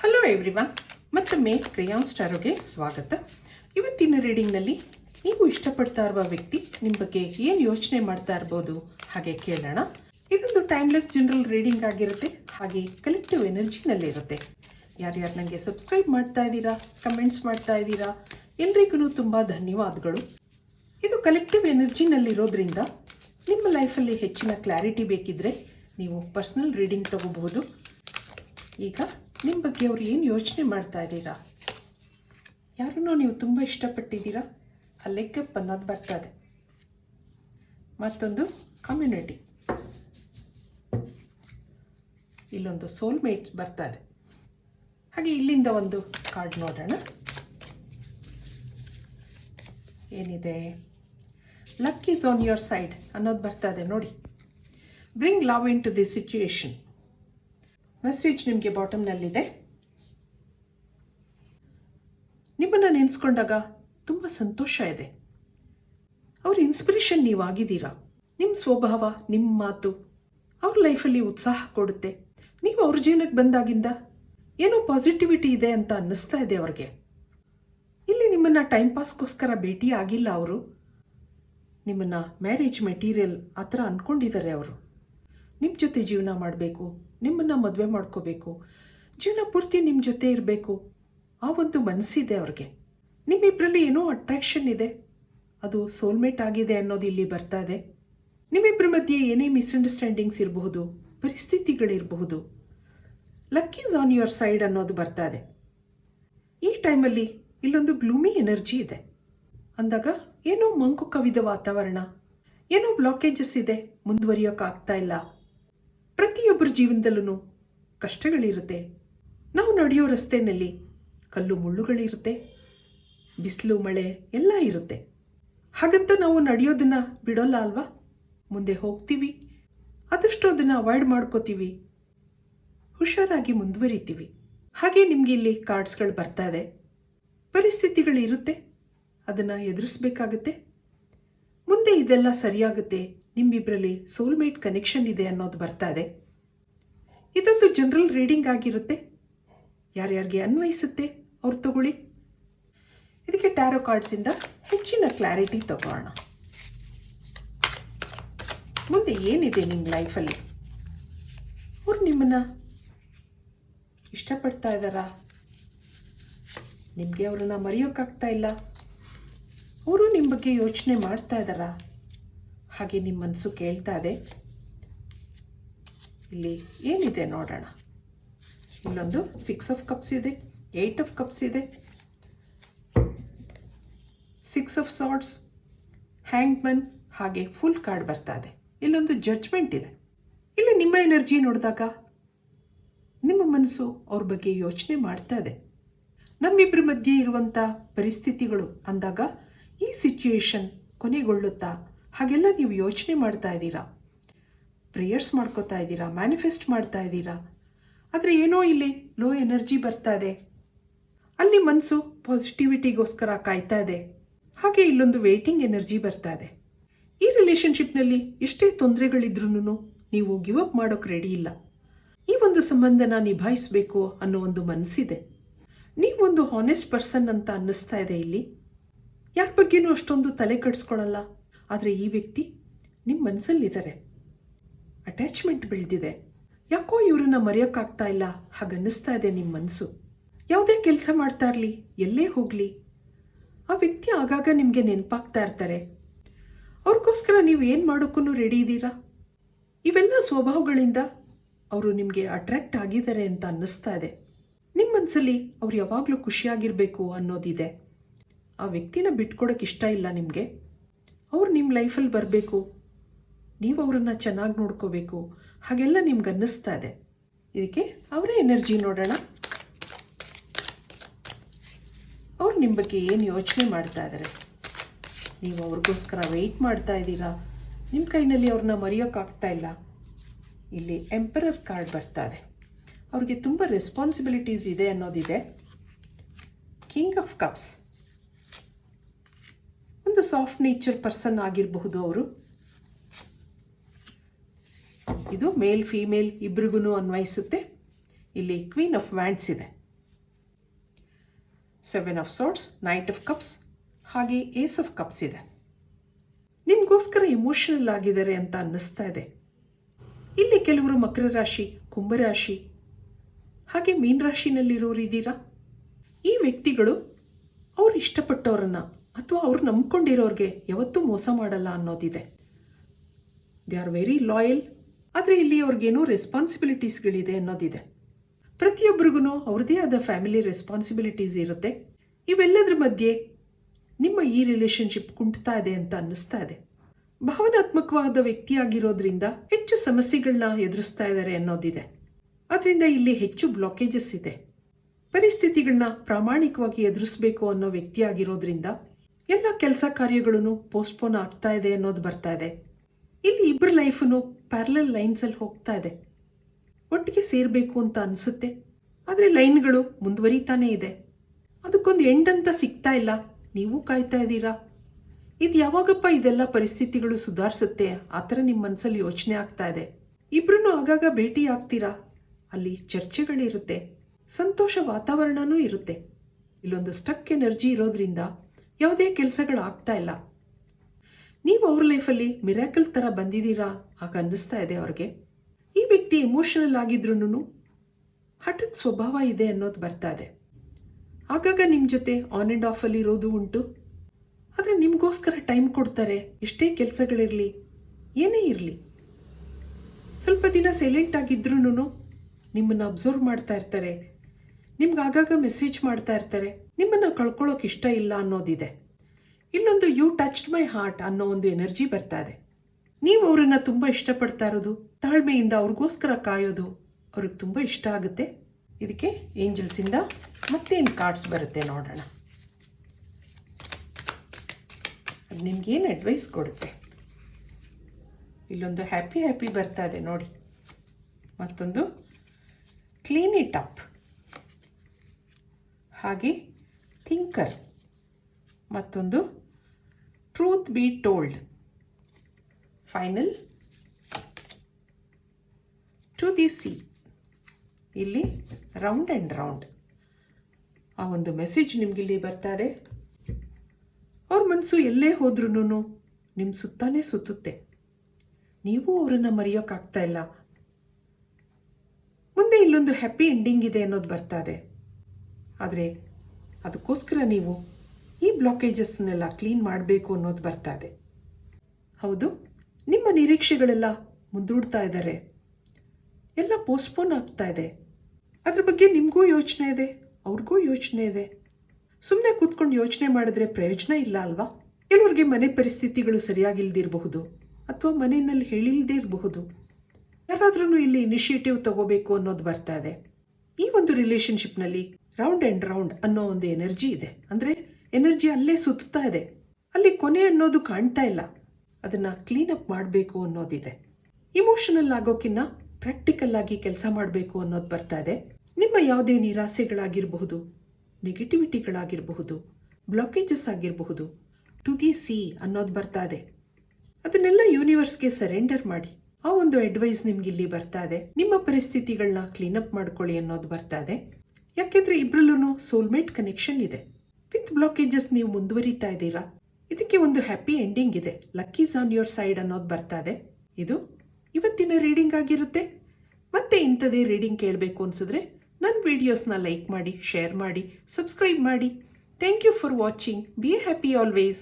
Hello everyone ಮತ್ತೊಮ್ಮೆ ಕ್ರಿಯಾನ್ ಸ್ಟಾರೋಗೆ ಸ್ವಾಗತ. ಇವತ್ತಿನ ರೀಡಿಂಗ್ನಲ್ಲಿ ನೀವು ಇಷ್ಟಪಡ್ತಾ ಇರುವ ವ್ಯಕ್ತಿ ನಿಮ್ಮ ಬಗ್ಗೆ ಏನು ಯೋಚನೆ ಮಾಡ್ತಾ ಇರ್ಬೋದು ಹಾಗೆ ಕೇಳೋಣ. ಇದೊಂದು ಟೈಮ್ಲೆಸ್ ಜನರಲ್ ರೀಡಿಂಗ್ ಆಗಿರುತ್ತೆ, ಹಾಗೆ ಕಲೆಕ್ಟಿವ್ ಎನರ್ಜಿನಲ್ಲಿರುತ್ತೆ ಯಾರ್ಯಾರು ನನಗೆ ಸಬ್ಸ್ಕ್ರೈಬ್ ಮಾಡ್ತಾ ಇದ್ದೀರಾ ಕಮೆಂಟ್ಸ್ ಮಾಡ್ತಾ ಇದ್ದೀರಾ, ಎಲ್ರಿಗೂ ತುಂಬ ಧನ್ಯವಾದಗಳು. ಇದು ಕಲೆಕ್ಟಿವ್ ಎನರ್ಜಿನಲ್ಲಿರೋದ್ರಿಂದ ನಿಮ್ಮ ಲೈಫಲ್ಲಿ ಹೆಚ್ಚಿನ ಕ್ಲಾರಿಟಿ ಬೇಕಿದ್ರೆ ನೀವು ಪರ್ಸ್ನಲ್ ರೀಡಿಂಗ್ ತಗೋಬಹುದು. ಈಗ ನಿಮ್ಮ ಬಗ್ಗೆ ಅವ್ರು ಏನು ಯೋಚನೆ ಮಾಡ್ತಾ ಇದ್ದೀರಾ? ಯಾರನ್ನೋ ನೀವು ತುಂಬ ಇಷ್ಟಪಟ್ಟಿದ್ದೀರಾ? ಆ ಲೆಕ್ಕಪ್ ಅನ್ನೋದು ಬರ್ತದೆ ಮತ್ತೊಂದು ಕಮ್ಯುನಿಟಿ ಇಲ್ಲೊಂದು ಸೋಲ್ಮೇಟ್ಸ್ ಬರ್ತದೆ ಹಾಗೆ ಇಲ್ಲಿಂದ ಒಂದು ಕಾರ್ಡ್ ನೋಡೋಣ. ಏನಿದೆ? Luck is on your side ಅನ್ನೋದು ಬರ್ತದೆ ನೋಡಿ. Bring love into the situation message ನಿಮಗೆ ಬಾಟಮ್ನಲ್ಲಿದೆ. ನಿಮ್ಮನ್ನು ನೆನೆಸ್ಕೊಂಡಾಗ ತುಂಬ ಸಂತೋಷ ಇದೆ. ಅವ್ರ ಇನ್ಸ್ಪಿರೇಷನ್ ನೀವು ಆಗಿದ್ದೀರಾ ನಿಮ್ಮ ಸ್ವಭಾವ ನಿಮ್ಮ ಮಾತು ಅವ್ರ ಲೈಫಲ್ಲಿ ಉತ್ಸಾಹ ಕೊಡುತ್ತೆ. ನೀವು ಅವ್ರ ಜೀವನಕ್ಕೆ ಬಂದಾಗಿಂದ ಏನೋ ಪಾಸಿಟಿವಿಟಿ ಇದೆ ಅಂತ ಅನ್ನಿಸ್ತಾ ಇದೆ ಅವ್ರಿಗೆ. ಇಲ್ಲಿ ನಿಮ್ಮನ್ನು ಟೈಮ್ ಪಾಸ್ಗೋಸ್ಕರ ಭೇಟಿ ಆಗಿಲ್ಲ ಅವರು. ನಿಮ್ಮನ್ನು ಮ್ಯಾರೇಜ್ ಮೆಟೀರಿಯಲ್ ಆ ಥರ ಅಂದ್ಕೊಂಡಿದ್ದಾರೆ ಅವರು. ನಿಮ್ಮ ಜೊತೆ ಜೀವನ ಮಾಡಬೇಕು ನಿಮ್ಮನ್ನು ಮದುವೆ ಮಾಡ್ಕೋಬೇಕು. ಜೀವನ ಪೂರ್ತಿ ನಿಮ್ಮ ಜೊತೆ ಇರಬೇಕು. ಆ ಒಂದು ಮನಸ್ಸಿದೆ ಅವ್ರಿಗೆ. ನಿಮ್ಮಿಬ್ಬರಲ್ಲಿ ಏನೋ ಅಟ್ರಾಕ್ಷನ್ ಇದೆ. ಅದು ಸೋಲ್ಮೇಟ್ ಆಗಿದೆ ಅನ್ನೋದು ಇಲ್ಲಿ ಬರ್ತಾ ಇದೆ. ನಿಮ್ಮಿಬ್ಬರ ಮಧ್ಯೆ ಏನೇ ಮಿಸ್ಅಂಡರ್ಸ್ಟ್ಯಾಂಡಿಂಗ್ಸ್ ಇರಬಹುದು, ಪರಿಸ್ಥಿತಿಗಳಿರಬಹುದು luck is on your side ಅನ್ನೋದು ಬರ್ತಾ ಇದೆ. ಈ ಟೈಮಲ್ಲಿ ಇಲ್ಲೊಂದು ಗ್ಲೂಮಿ ಎನರ್ಜಿ ಇದೆ. ಅಂದಾಗ ಏನೋ ಮಂಕು ಕವಿದ ವಾತಾವರಣ, ಏನೋ ಬ್ಲಾಕೇಜಸ್ ಇದೆ ಮುಂದುವರಿಯೋಕ್ಕಾಗ್ತಾ ಇಲ್ಲ. ಪ್ರತಿಯೊಬ್ಬರ ಜೀವನದಲ್ಲೂ ಕಷ್ಟಗಳಿರುತ್ತೆ. ನಾವು ನಡೆಯೋ ರಸ್ತೆಯಲ್ಲಿ ಕಲ್ಲು ಮುಳ್ಳುಗಳಿರುತ್ತೆ, ಬಿಸಿಲು, ಮಳೆ ಎಲ್ಲ ಇರುತ್ತೆ. ಹಾಗಂತ ನಾವು ನಡೆಯೋದನ್ನ ಬಿಡೋಲ್ಲ ಅಲ್ವಾ? ಮುಂದೆ ಹೋಗ್ತೀವಿ ಆದಷ್ಟು ಅದನ್ನು ಅವಾಯ್ಡ್ ಮಾಡ್ಕೋತೀವಿ, ಹುಷಾರಾಗಿ ಮುಂದುವರಿತೀವಿ. ಹಾಗೆ ನಿಮಗೆ ಇಲ್ಲಿ ಕಾರ್ಡ್ಸ್ಗಳು ಬರ್ತಾ ಇದೆ. ಪರಿಸ್ಥಿತಿಗಳು ಇರುತ್ತೆ ಅದನ್ನು ಎದುರಿಸ್ಬೇಕಾಗತ್ತೆ. ಮುಂದೆ ಇದೆಲ್ಲ ಸರಿಯಾಗುತ್ತೆ ನಿಮ್ಮಿಬ್ಬರಲ್ಲಿ ಸೋಲ್ಮೇಟ್ ಕನೆಕ್ಷನ್ ಇದೆ ಅನ್ನೋದು ಬರ್ತಾ ಇದೆ. ಇದೊಂದು ಜನರಲ್ ರೀಡಿಂಗ್ ಆಗಿರುತ್ತೆ. ಯಾರ್ಯಾರಿಗೆ ಅನ್ವಯಿಸುತ್ತೆ ಅವ್ರು ತಗೊಳ್ಳಿ. ಇದಕ್ಕೆ ಟ್ಯಾರೋ ಕಾರ್ಡ್ಸಿಂದ ಹೆಚ್ಚಿನ ಕ್ಲಾರಿಟಿ ತಗೋಣ. ಮುಂದೆ ಏನಿದೆ ನಿಮ್ಮ ಲೈಫಲ್ಲಿ ಅವ್ರು ನಿಮ್ಮನ್ನು ಇಷ್ಟಪಡ್ತಾ ಇದ್ದಾರಾ? ನಿಮಗೆ ಅವರನ್ನು ಮರೆಯೋಕ್ಕಾಗ್ತಾ ಇಲ್ಲ? ಅವರು ನಿಮ್ಮ ಬಗ್ಗೆ ಯೋಚನೆ ಮಾಡ್ತಾ ಇದ್ದಾರಾ? ಹಾಗೆ ನಿಮ್ಮ ಮನಸ್ಸು ಕೇಳ್ತಾ ಇದೆ. ಇಲ್ಲಿ ಏನಿದೆ ನೋಡೋಣ. ಇಲ್ಲೊಂದು ಸಿಕ್ಸ್ ಆಫ್ ಕಪ್ಸ್ ಇದೆ ಏಯ್ಟ್ ಆಫ್ ಕಪ್ಸ್ ಇದೆ six of swords hang man ಹಾಗೆ ಫುಲ್ ಕಾರ್ಡ್ ಬರ್ತಾ ಇದೆ. ಇಲ್ಲೊಂದು ಜಡ್ಜ್ಮೆಂಟ್ ಇದೆ. ಇಲ್ಲಿ ನಿಮ್ಮ ಎನರ್ಜಿ ನೋಡಿದಾಗ ನಿಮ್ಮ ಮನಸ್ಸು ಅವ್ರ ಬಗ್ಗೆ ಯೋಚನೆ ಮಾಡ್ತಾ ಇದೆ. ನಮ್ಮಿಬ್ಬರ ಮಧ್ಯೆ ಇರುವಂಥ ಪರಿಸ್ಥಿತಿಗಳು ಅಂದಾಗ ಈ ಸಿಚುಯೇಷನ್ ಕೊನೆಗೊಳ್ಳುತ್ತಾ ಹಾಗೆಲ್ಲ ನೀವು ಯೋಚನೆ ಮಾಡ್ತಾ ಇದ್ದೀರಾ? ಪ್ರೇಯರ್ಸ್ ಮಾಡ್ಕೋತಾ ಇದ್ದೀರಾ? ಮ್ಯಾನಿಫೆಸ್ಟ್ ಮಾಡ್ತಾ ಇದ್ದೀರಾ? ಆದರೆ ಏನೋ ಇಲ್ಲಿ ಲೋ ಎನರ್ಜಿ ಬರ್ತಾ ಇದೆ. ಅಲ್ಲಿ ಮನಸ್ಸು ಪಾಸಿಟಿವಿಟಿಗೋಸ್ಕರ ಕಾಯ್ತಾ ಇದೆ. ಹಾಗೆ ಇಲ್ಲೊಂದು ವೇಟಿಂಗ್ ಎನರ್ಜಿ ಬರ್ತಾ ಇದೆ. ಈ ರಿಲೇಷನ್ಶಿಪ್ನಲ್ಲಿ ಎಷ್ಟೇ ತೊಂದರೆಗಳಿದ್ರೂ ನೀವು ಗಿವ್ ಅಪ್ ಮಾಡೋಕೆ ರೆಡಿ ಇಲ್ಲ. ಈ ಒಂದು ಸಂಬಂಧನ ನಿಭಾಯಿಸಬೇಕು ಅನ್ನೋ ಒಂದು ಮನಸ್ಸಿದೆ ನೀವೊಂದು ಹಾನೆಸ್ಟ್ ಪರ್ಸನ್ ಅಂತ ಅನ್ನಿಸ್ತಾ ಇದೆ ಇಲ್ಲಿ. ಯಾರ ಬಗ್ಗೆನೂ ಅಷ್ಟೊಂದು ತಲೆ ಕೆಡಿಸ್ಕೊಳಲ್ಲ? ಆದರೆ ಈ ವ್ಯಕ್ತಿ ನಿಮ್ಮ ಮನಸ್ಸಲ್ಲಿದ್ದಾರೆ ಅಟ್ಯಾಚ್ಮೆಂಟ್ ಬೆಳೆದಿದೆ. ಯಾಕೋ ಇವರನ್ನ ಮರೆಯೋಕ್ಕಾಗ್ತಾ ಇಲ್ಲ? ಹಾಗನ್ನಿಸ್ತಾ ಇದೆ ನಿಮ್ಮ ಮನಸ್ಸು ಯಾವುದೇ ಕೆಲಸ ಮಾಡ್ತಾ ಇರಲಿ, ಎಲ್ಲೇ ಹೋಗಲಿ. ಆ ವ್ಯಕ್ತಿ ಆಗಾಗ ನಿಮಗೆ ನೆನಪಾಗ್ತಾ ಇರ್ತಾರೆ. ಅವ್ರಿಗೋಸ್ಕರ ನೀವು ಏನು ಮಾಡೋಕ್ಕೂ ರೆಡಿ ಇದ್ದೀರಾ? ಇವೆಲ್ಲ ಸ್ವಭಾವಗಳಿಂದ ಅವರು ನಿಮಗೆ ಅಟ್ರಾಕ್ಟ್ ಆಗಿದ್ದಾರೆ ಅಂತ ಅನ್ನಿಸ್ತಾ ಇದೆ. ನಿಮ್ಮ ಮನಸ್ಸಲ್ಲಿ ಅವ್ರು ಯಾವಾಗಲೂ ಖುಷಿಯಾಗಿರಬೇಕು ಅನ್ನೋದಿದೆ. ಆ ವ್ಯಕ್ತಿನ ಬಿಟ್ಕೊಡೋಕೆ ಇಷ್ಟ ಇಲ್ಲ ನಿಮಗೆ. ಅವ್ರು ನಿಮ್ಮ ಲೈಫಲ್ಲಿ ಬರಬೇಕು. ನೀವು ಅವರನ್ನು ಚೆನ್ನಾಗಿ ನೋಡ್ಕೋಬೇಕು. ಹಾಗೆಲ್ಲ ನಿಮ್ಗೆ ಅನ್ನಿಸ್ತಾ ಇದೆ. ಇದಕ್ಕೆ ಅವರೇ ಎನರ್ಜಿ ನೋಡೋಣ. ಅವ್ರು ನಿಮ್ಮ ಬಗ್ಗೆ ಏನು ಯೋಚನೆ ಮಾಡ್ತಾ ಇದ್ದಾರೆ ನೀವು ಅವ್ರಿಗೋಸ್ಕರ ವೆಯ್ಟ್ ಮಾಡ್ತಾ ಇದ್ದೀರಾ? ನಿಮ್ಮ ಕೈನಲ್ಲಿ ಅವ್ರನ್ನ ಮರೆಯೋಕ್ಕಾಗ್ತಾ ಇಲ್ಲ. ಇಲ್ಲಿ ಎಂಪರರ್ ಕಾರ್ಡ್ ಬರ್ತಾ ಇದೆ. ಅವ್ರಿಗೆ ತುಂಬ ರೆಸ್ಪಾನ್ಸಿಬಿಲಿಟೀಸ್ ಇದೆ ಅನ್ನೋದಿದೆ. ಕಿಂಗ್ ಆಫ್ ಕಪ್ಸ್ ಒಂದು ಸಾಫ್ಟ್ ನೇಚರ್ ಪರ್ಸನ್ ಆಗಿರಬಹುದು ಅವರು. ಇದು ಮೇಲ್ ಫೀಮೇಲ್ ಇಬ್ರಿಗೂ ಅನ್ವಯಿಸುತ್ತೆ. ಇಲ್ಲಿ ಕ್ವೀನ್ ಆಫ್ ವ್ಯಾಂಡ್ಸ್ ಇದೆ. Seven of swords knight of cups ಹಾಗೆ ಏಸ್ ಆಫ್ ಕಪ್ಸ್ ಇದೆ. ನಿಮಗೋಸ್ಕರ ಇಮೋಷನಲ್ ಆಗಿದ್ದಾರೆ ಅಂತ ಅನ್ನಿಸ್ತಾ ಇದೆ. ಇಲ್ಲಿ ಕೆಲವರು ಮಕರ ರಾಶಿ ಕುಂಭರಾಶಿ, ಹಾಗೆ ಮೀನ ರಾಶಿನಲ್ಲಿರೋರಿದ್ದೀರಾ ಈ ವ್ಯಕ್ತಿಗಳು ಅವ್ರು ಇಷ್ಟಪಟ್ಟವರನ್ನ ಅಥವಾ ಅವ್ರು ನಂಬ್ಕೊಂಡಿರೋರಿಗೆ ಯಾವತ್ತೂ ಮೋಸ ಮಾಡಲ್ಲ ಅನ್ನೋದಿದೆ. ದೇ ಆರ್ ವೆರಿ ಲಾಯಲ್ ಆದರೆ ಇಲ್ಲಿ ಅವ್ರಿಗೇನೋ ರೆಸ್ಪಾನ್ಸಿಬಿಲಿಟೀಸ್ಗಳಿದೆ ಅನ್ನೋದಿದೆ. ಪ್ರತಿಯೊಬ್ಬರಿಗೂ ಅವ್ರದ್ದೇ ಆದ ಫ್ಯಾಮಿಲಿ ರೆಸ್ಪಾನ್ಸಿಬಿಲಿಟೀಸ್ ಇರುತ್ತೆ. ಇವೆಲ್ಲದರ ಮಧ್ಯೆ ನಿಮ್ಮ ಈ ರಿಲೇಶನ್ಶಿಪ್ ಕುಂಟ್ತಾ ಇದೆ ಅಂತ ಅನ್ನಿಸ್ತಾ ಇದೆ. ಭಾವನಾತ್ಮಕವಾದ ವ್ಯಕ್ತಿಯಾಗಿರೋದ್ರಿಂದ ಹೆಚ್ಚು ಸಮಸ್ಯೆಗಳನ್ನ ಎದುರಿಸ್ತಾ ಇದ್ದಾರೆ ಅನ್ನೋದಿದೆ. ಅದರಿಂದ ಇಲ್ಲಿ ಹೆಚ್ಚು ಬ್ಲಾಕೇಜಸ್ ಇದೆ. ಪರಿಸ್ಥಿತಿಗಳನ್ನ ಪ್ರಾಮಾಣಿಕವಾಗಿ ಎದುರಿಸಬೇಕು ಅನ್ನೋ ವ್ಯಕ್ತಿಯಾಗಿರೋದ್ರಿಂದ ಎಲ್ಲ ಕೆಲಸ ಕಾರ್ಯಗಳನ್ನು ಪೋಸ್ಟ್ಪೋನ್ ಆಗ್ತಾ ಇದೆ ಅನ್ನೋದು ಬರ್ತಾ ಇದೆ. ಇಲ್ಲಿ ಇಬ್ಬರ ಲೈಫನ್ನು ಪ್ಯಾರಲಲ್ ಲೈನ್ಸಲ್ಲಿ ಹೋಗ್ತಾ ಇದೆ. ಒಟ್ಟಿಗೆ ಸೇರಬೇಕು ಅಂತ ಅನಿಸುತ್ತೆ. ಆದರೆ ಲೈನ್ಗಳು ಮುಂದುವರಿತಾನೇ ಇದೆ. ಅದಕ್ಕೊಂದು ಎಂಡ್ ಅಂತ ಸಿಗ್ತಾ ಇಲ್ಲ. ನೀವು ಕಾಯ್ತಾ ಇದ್ದೀರಾ? ಇದು ಯಾವಾಗಪ್ಪ ಇದೆಲ್ಲ ಪರಿಸ್ಥಿತಿಗಳು ಸುಧಾರಿಸುತ್ತೆ? ಆ ಥರ ನಿಮ್ಮ ಮನಸ್ಸಲ್ಲಿ ಯೋಚನೆ ಆಗ್ತಾ ಇದೆ. ಇಬ್ರು ಆಗಾಗ ಭೇಟಿ ಆಗ್ತೀರಾ? ಅಲ್ಲಿ ಚರ್ಚೆಗಳಿರುತ್ತೆ. ಸಂತೋಷ ವಾತಾವರಣನೂ ಇರುತ್ತೆ. ಇಲ್ಲೊಂದು ಸ್ಟಕ್ ಎನರ್ಜಿ ಇರೋದ್ರಿಂದ ಯಾವುದೇ ಕೆಲಸಗಳು ಆಗ್ತಾ ಇಲ್ಲ. ನೀವು ಅವ್ರ ಲೈಫಲ್ಲಿ ಮಿರಾಕಲ್ ಥರ ಬಂದಿದ್ದೀರಾ ಆಗ ಅನ್ನಿಸ್ತಾ ಇದೆ ಅವ್ರಿಗೆ. ಈ ವ್ಯಕ್ತಿ ಎಮೋಷನಲ್ ಆಗಿದ್ರೂ ಹಠದ ಸ್ವಭಾವ ಇದೆ ಅನ್ನೋದು ಬರ್ತಾ ಇದೆ. ಆಗಾಗ ನಿಮ್ಮ ಜೊತೆ ಆನ್ ಆ್ಯಂಡ್ ಆಫಲ್ಲಿ ಇರೋದು ಉಂಟು. ಆದರೆ ನಿಮಗೋಸ್ಕರ ಟೈಮ್ ಕೊಡ್ತಾರೆ, ಎಷ್ಟೇ ಕೆಲಸಗಳಿರಲಿ, ಏನೇ ಇರಲಿ. ಸ್ವಲ್ಪ ದಿನ ಸೈಲೆಂಟ್ ಆಗಿದ್ರೂ ನಿಮ್ಮನ್ನು ಅಬ್ಸರ್ವ್ ಮಾಡ್ತಾ ಇರ್ತಾರೆ. ನಿಮ್ಗೆ ಆಗಾಗ ಮೆಸೇಜ್ ಮಾಡ್ತಾ ಇರ್ತಾರೆ. ನಿಮ್ಮನ್ನು ಕಳ್ಕೊಳ್ಳೋಕೆ ಇಷ್ಟ ಇಲ್ಲ ಅನ್ನೋದಿದೆ. ಇನ್ನೊಂದು ಯು ಟಚ್ಡ್ ಮೈ ಹಾರ್ಟ್ ಅನ್ನೋ ಒಂದು ಎನರ್ಜಿ ಬರ್ತಾ ಇದೆ. ನೀವು ಅವರನ್ನ ತುಂಬ ಇಷ್ಟಪಡ್ತಾ ಇರೋದು, ತಾಳ್ಮೆಯಿಂದ ಅವ್ರಿಗೋಸ್ಕರ ಕಾಯೋದು ಅವ್ರಿಗೆ ತುಂಬ ಇಷ್ಟ ಆಗುತ್ತೆ. ಇದಕ್ಕೆ ಏಂಜಲ್ಸಿಂದ ಮತ್ತೇನು ಕಾರ್ಡ್ಸ್ ಬರುತ್ತೆ ನೋಡೋಣ. ಅದು ನಿಮ್ಗೇನು ಅಡ್ವೈಸ್ ಕೊಡುತ್ತೆ? ಇಲ್ಲೊಂದು ಹ್ಯಾಪಿ ಹ್ಯಾಪಿ ಬರ್ತಾ ಇದೆ ನೋಡಿ. ಮತ್ತೊಂದು ಕ್ಲೀನ್ ಇಟ್ ಅಪ್ ಹಾಗೆ ಥಿಂಕರ್ ಮತ್ತೊಂದು truth be told final to the see ಇಲ್ಲಿ ರೌಂಡ್ ಆ್ಯಂಡ್ ರೌಂಡ್ ಆ ಒಂದು ಮೆಸೇಜ್ ನಿಮಗಿಲ್ಲಿ ಬರ್ತಾ ಇದೆ. ಅವ್ರ ಮನಸ್ಸು ಎಲ್ಲೇ ಹೋದ್ರೂ ನಿಮ್ಮ ಸುತ್ತಾನೇ ಸುತ್ತುತ್ತೆ. ನೀವು ಅವರನ್ನು ಮರೆಯೋಕ್ಕಾಗ್ತಾ ಇಲ್ಲ. ಮುಂದೆ ಇಲ್ಲೊಂದು ಹ್ಯಾಪಿ ಎಂಡಿಂಗ್ ಇದೆ ಅನ್ನೋದು ಬರ್ತಾ ಇದೆ. ಆದರೆ ಅದಕ್ಕೋಸ್ಕರ ನೀವು ಈ ಬ್ಲಾಕೇಜಸ್ನೆಲ್ಲ ಕ್ಲೀನ್ ಮಾಡಬೇಕು ಅನ್ನೋದು ಬರ್ತಾ ಇದೆ. ಹೌದು, ನಿಮ್ಮ ನಿರೀಕ್ಷೆಗಳೆಲ್ಲ ಮುಂದೂಡ್ತಾ ಇದ್ದಾರೆ ಎಲ್ಲ ಪೋಸ್ಟ್ಪೋನ್ ಆಗ್ತಾ ಇದೆ. ಅದ್ರ ಬಗ್ಗೆ ನಿಮಗೂ ಯೋಚನೆ ಇದೆ, ಅವ್ರಿಗೂ ಯೋಚನೆ ಇದೆ. ಸುಮ್ಮನೆ ಕೂತ್ಕೊಂಡು ಯೋಚನೆ ಮಾಡಿದ್ರೆ ಪ್ರಯೋಜನ ಇಲ್ಲ ಅಲ್ವಾ? ಕೆಲವರಿಗೆ ಮನೆ ಪರಿಸ್ಥಿತಿಗಳು ಸರಿಯಾಗಿಲ್ದಿರಬಹುದು ಅಥವಾ ಮನೆಯಲ್ಲಿ ಹೇಳಿಲ್ದೇ ಇರಬಹುದು. ಯಾರಾದ್ರೂ ಇಲ್ಲಿ ಇನಿಷಿಯೇಟಿವ್ ತಗೋಬೇಕು ಅನ್ನೋದು ಬರ್ತಾ ಇದೆ. ಈ ಒಂದು ರಿಲೇಶನ್ಶಿಪ್ನಲ್ಲಿ ರೌಂಡ್ ಆ್ಯಂಡ್ ರೌಂಡ್ ಅನ್ನೋ ಒಂದು ಎನರ್ಜಿ ಇದೆ. ಅಂದರೆ ಎನರ್ಜಿ ಅಲ್ಲೇ ಸುತ್ತಾ ಇದೆ. ಅಲ್ಲಿ ಕೊನೆ ಅನ್ನೋದು ಕಾಣ್ತಾ ಇಲ್ಲ. ಅದನ್ನ ಕ್ಲೀನ್ ಅಪ್ ಮಾಡಬೇಕು ಅನ್ನೋದಿದೆ. ಇಮೋಷನಲ್ ಆಗೋಕ್ಕಿಂತ ಪ್ರಾಕ್ಟಿಕಲ್ ಆಗಿ ಕೆಲಸ ಮಾಡಬೇಕು ಅನ್ನೋದು ಬರ್ತಾ ಇದೆ. ನಿಮ್ಮ ಯಾವುದೇ ನಿರಾಸೆಗಳಾಗಿರಬಹುದು ನೆಗೆಟಿವಿಟಿಗಳಾಗಿರಬಹುದು ಬ್ಲಾಕೇಜಸ್ ಆಗಿರಬಹುದು ಟು ದಿ ಸಿ ಅನ್ನೋದು ಬರ್ತಾ ಇದೆ. ಅದನ್ನೆಲ್ಲ ಯೂನಿವರ್ಸ್ಗೆ ಸರೆಂಡರ್ ಮಾಡಿ. ಆ ಒಂದು ಅಡ್ವೈಸ್ ನಿಮ್ಗೆ ಇಲ್ಲಿ ಬರ್ತಾ ಇದೆ. ನಿಮ್ಮ ಪರಿಸ್ಥಿತಿಗಳನ್ನ ಅಪ್ ಮಾಡ್ಕೊಳ್ಳಿ ಅನ್ನೋದು ಬರ್ತಾ ಇದೆ. ಯಾಕೆಂದ್ರೆ ಇಬ್ರಲ್ಲೂ ಸೋಲ್ಮೇಟ್ ಕನೆಕ್ಷನ್ ಇದೆ. ವಿತ್ ಬ್ಲಾಕೇಜಸ್ ನೀವು ಮುಂದುವರಿತಾ ಇದ್ದೀರಾ? ಇದಕ್ಕೆ ಒಂದು ಹ್ಯಾಪಿ ಎಂಡಿಂಗ್ ಇದೆ. ಲಕ್ಕೀಸ್ ಆನ್ ಯೋರ್ ಸೈಡ್ ಅನ್ನೋದು ಬರ್ತಾ ಇದೆ. ಇದು ಇವತ್ತಿನ ರೀಡಿಂಗ್ ಆಗಿರುತ್ತೆ. ಮತ್ತೆ ಇಂಥದೇ ರೀಡಿಂಗ್ ಕೇಳಬೇಕು ಅನ್ಸಿದ್ರೆ ನನ್ನ ವಿಡಿಯೋಸ್ನ ಲೈಕ್ ಮಾಡಿ ಶೇರ್ ಮಾಡಿ ಸಬ್ಸ್ಕ್ರೈಬ್ ಮಾಡಿ. Thank you for watching be happy always